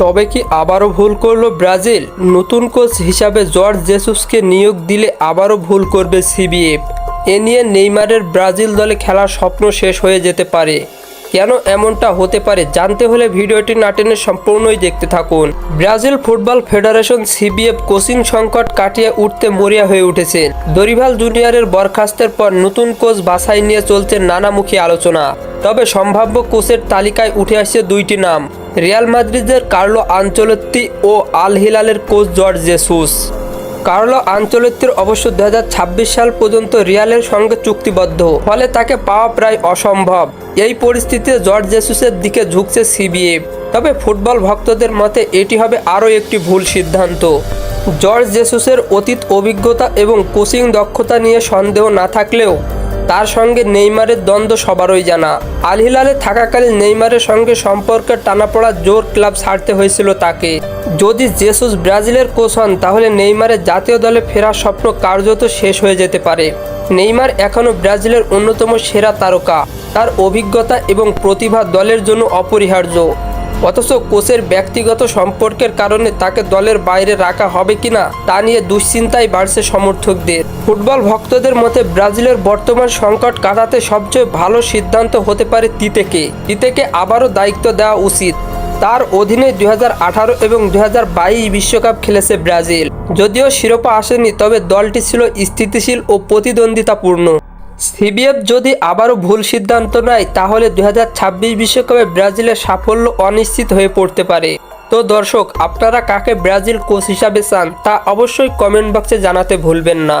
তবে কি আবারও ভুল করল ব্রাজিল? নতুন কোচ হিসাবে জর্জ জেসুসকে নিয়োগ দিলে আবারও ভুল করবে সিবিএফ। এ নিয়ে নেইমারের ব্রাজিল দলে খেলার স্বপ্ন শেষ হয়ে যেতে পারে। কেন এমনটা হতে পারে জানতে হলে ভিডিওটি না টেনে সম্পূর্ণই দেখতে থাকুন। Brazil football federation CBF coaching সংকট কাটিয়ে উঠতে মরিয়া হয়ে উঠেছে। দরিভাল জুনিয়রের বরখাস্তের পর নতুন কোচ বাছাই নিয়ে চলছে নানামুখী আলোচনা। তবে সম্ভাব্য কোচের তালিকায় উঠে আসছে দুইটি নাম। রিয়াল মাদ্রিদের কার্লো আঞ্চলত্তি ও আল হিলালের কোচ জর্জ জেসুস। কার্লো আঞ্চলত্তির অবশ্য দু হাজার ছাব্বিশ সাল পর্যন্ত রিয়ালের সঙ্গে চুক্তিবদ্ধ, ফলে তাকে পাওয়া প্রায় অসম্ভব। এই পরিস্থিতিতে জর্জ জেসুসের দিকে ঝুঁকছে সিবিএফ তবে ফুটবল ভক্তদের মতে এটি হবে আরও একটি ভুল সিদ্ধান্ত। জর্জ জেসুসের অতীত অভিজ্ঞতা এবং কোচিং দক্ষতা নিয়ে সন্দেহ না থাকলেও তার সঙ্গে নেইমারের দ্বন্দ্ব সবারই জানা। আল হিলালে থাকাকালীন নেইমারের সঙ্গে সম্পর্কের টানাপড়া জোর ক্লাব ছাড়তে হয়েছিল তাকে। যদি জেসুস ব্রাজিলের কোচ হন, তাহলে নেইমারের জাতীয় দলে ফেরার স্বপ্ন কার্যত শেষ হয়ে যেতে পারে। নেইমার এখনও ব্রাজিলের অন্যতম সেরা তারকা। তার অভিজ্ঞতা এবং প্রতিভা দলের জন্য অপরিহার্য। অথচ কোচের ব্যক্তিগত সম্পর্কের কারণে তাকে দলের বাইরে রাখা হবে কিনা, তা নিয়ে দুশ্চিন্তায় বাড়ছে সমর্থকদের। ফুটবল ভক্তদের মতে ব্রাজিলের বর্তমান সংকট কাটাতে সবচেয়ে ভালো সিদ্ধান্ত হতে পারে তিতেকে। তিতেকে আবারও দায়িত্ব দেওয়া উচিত। তার অধীনে দু হাজার আঠারো এবং দুই বিশ্বকাপ খেলেছে ব্রাজিল। যদিও শিরোপা আসেনি, তবে দলটি ছিল স্থিতিশীল ও প্রতিদ্বন্দ্বিতাপূর্ণ। সিবিএফ যদি আবারও ভুল সিদ্ধান্ত নেয়, তাহলে দুই বিশ্বকাপে ব্রাজিলের সাফল্য অনিশ্চিত হয়ে পড়তে পারে। তো দর্শক, আপনারা কাকে ব্রাজিল কোচ হিসাবে চান তা অবশ্যই কমেন্ট বক্সে জানাতে ভুলবেন না।